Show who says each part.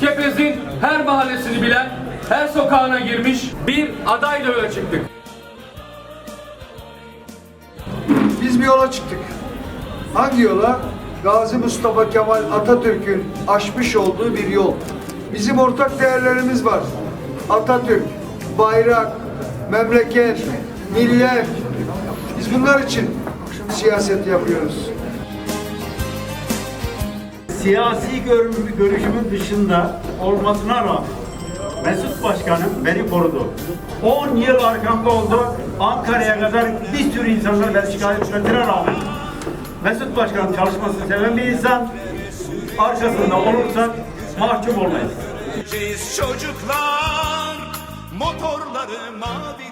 Speaker 1: Kepez'in her mahallesini bilen, her sokağına girmiş bir adayla yola çıktık.
Speaker 2: Biz bir yola çıktık. Hangi yola? Gazi Mustafa Kemal Atatürk'ün açmış olduğu bir yol. Bizim ortak değerlerimiz var. Atatürk, bayrak, memleket, millet. Biz bunlar için siyaset yapıyoruz.
Speaker 3: siyasi görüm- görüşümün dışında olmasına rağmen Mesut Başkanım beni korudu. 10 yıl arkamda oldu. Ankara'ya kadar bir sürü insanlar beni şikayet etmesine rağmen Mesut Başkanım çalışmasını seven bir insan arkasında olursak mahcup olmayız.
Speaker 4: Çocuklar motorları mavi